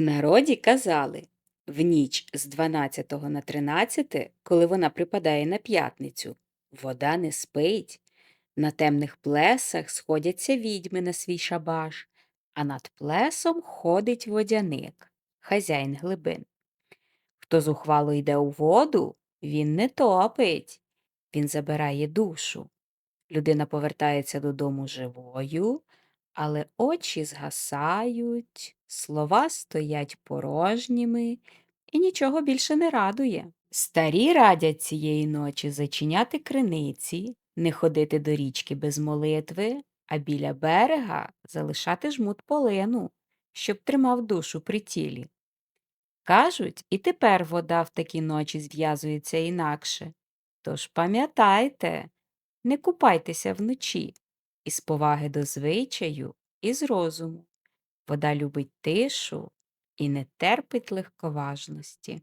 Народі казали, в ніч з 12 на 13, коли вона припадає на п'ятницю, вода не спить, на темних плесах сходяться відьми на свій шабаш, а над плесом ходить водяник, хазяїн глибин. Хто зухвало йде у воду, він не топить, він забирає душу. Людина повертається додому живою, але очі згасають, слова стоять порожніми і нічого більше не радує. Старі радять цієї ночі зачиняти криниці, не ходити до річки без молитви, а біля берега залишати жмут полину, щоб тримав душу при тілі. Кажуть, і тепер вода в такі ночі зв'язується інакше. Тож пам'ятайте, не купайтеся вночі, із поваги до звичаю і з розуму. Вода любить тишу і не терпить легковажності.